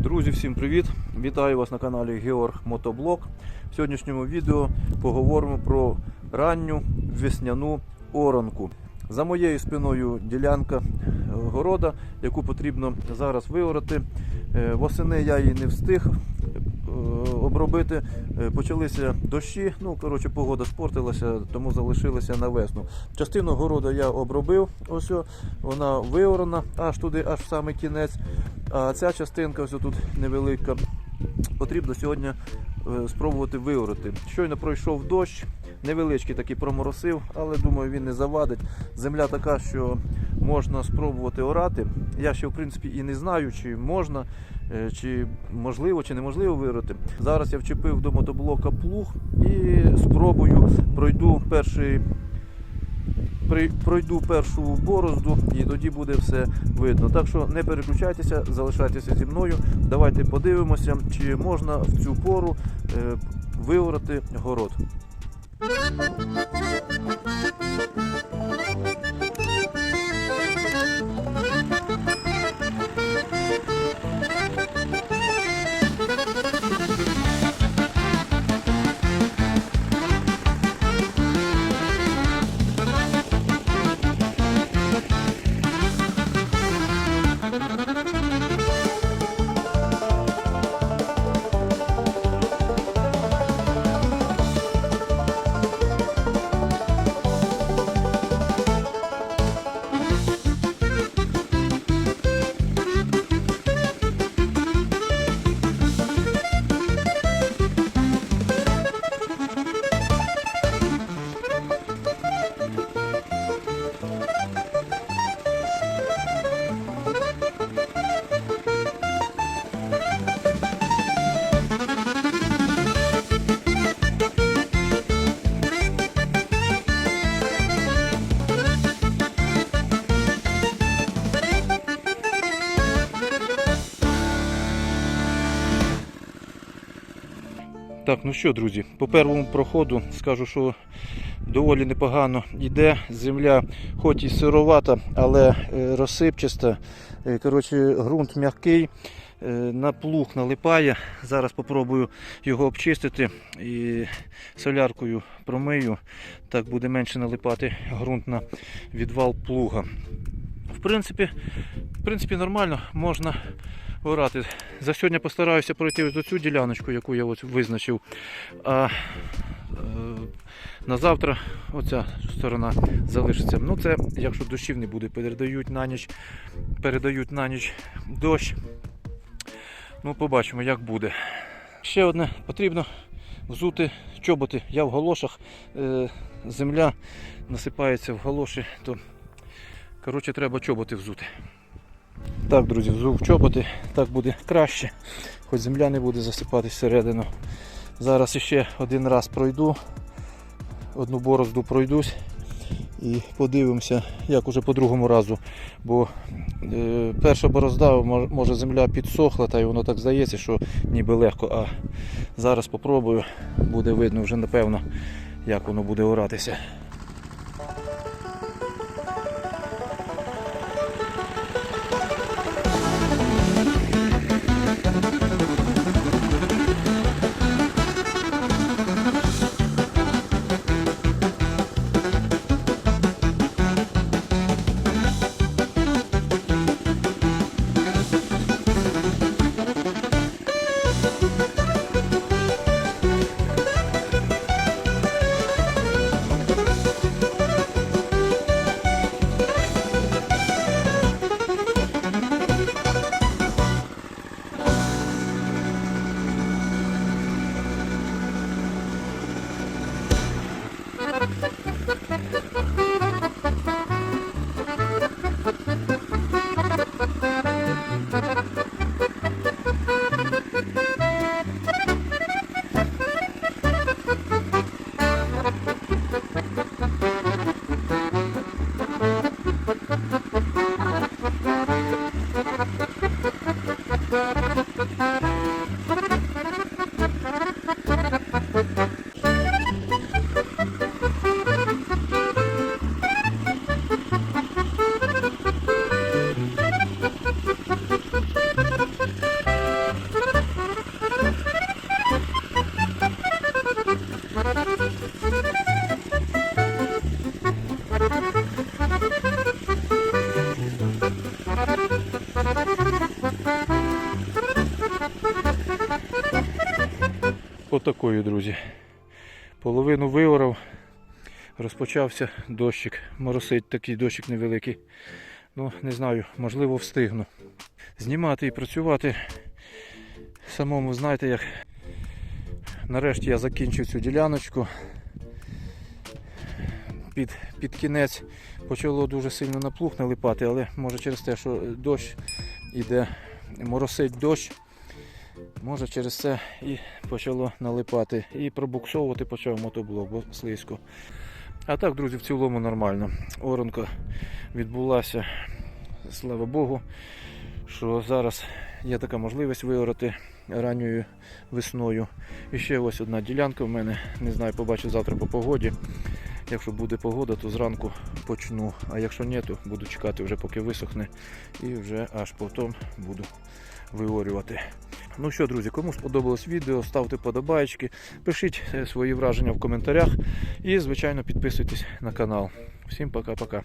Друзі, всім привіт! Вітаю вас на каналі Георг Мотоблог. В сьогоднішньому відео поговоримо про ранню весняну оранку. За моєю спиною ділянка города, яку потрібно зараз виорати. Е, Восени я її не встиг обробити. Е, Почалися дощі. Ну, коротше, погода спортилася, тому залишилася на весну. Частину города я обробив, ось вона виорана аж туди, аж в самий кінець. А ця частинка, ось тут невелика, потрібно сьогодні е, спробувати виорати. Щойно пройшов дощ, невеличкий такий проморосив, але думаю, він не завадить. Земля така, що можна спробувати орати. Я ще в принципі і не знаю, чи можна, е, чи можливо, чи неможливо виорати. Зараз я вчепив до мотоблока плуг і спробую пройду перший. Пройду першу борозду і тоді буде все видно. Так що не переключайтеся, залишайтеся зі мною. Давайте подивимося, чи можна в цю пору е, виорати город. Так, ну що, друзі, по первому проходу скажу, що доволі непогано йде. Земля, хоч і сировата, але е, розсипчаста. Е, Коротше, ґрунт м'який, е, на плуг налипає. Зараз спробую його обчистити і соляркою промию. Так буде менше налипати ґрунт на відвал плуга. Принципі, в принципі, нормально, можна орати. За сьогодні постараюся пройти ось цю діляночку, яку я ось визначив. А е, на завтра оця сторона залишиться. Ну це якщо дощів не буде, передають на ніч, передають на ніч дощ. Ну, побачимо, як буде. Ще одне потрібно взути чоботи. Я в галошах, е, земля насипається в галоші, то коротше треба чоботи взути. Так, друзі, взув чоботи, так буде краще, хоч земля не буде засипатись всередину. Зараз ще один раз пройду, одну борозду пройдусь і подивимося, як уже по другому разу. Бо е, перша борозда, може земля підсохла, та й воно так здається, що ніби легко. А зараз попробую, буде видно вже напевно, як воно буде оратися. Отакою, друзі. Половину виорав, розпочався дощик. Моросить такий дощик невеликий. Ну, не знаю, можливо, встигну. Знімати і працювати самому, знаєте, як. Нарешті я закінчив цю діляночку. Під, під кінець почало дуже сильно наплух налипати, але може через те, що дощ іде, моросить дощ, може через це і почало налипати. І пробуксовувати почав мотоблок, бо слизько. А так, друзі, в цілому нормально. Оронка відбулася, слава Богу, що зараз є така можливість виорати ранньою весною. І ще ось одна ділянка в мене, не знаю, побачу завтра по погоді. Якщо буде погода, то зранку почну. А якщо ні, то буду чекати вже поки висохне і вже аж потім буду виорювати. Ну що, друзі, кому сподобалось відео, ставте подобаєчки, пишіть е, свої враження в коментарях і, звичайно, підписуйтесь на канал. Всім пока-пока.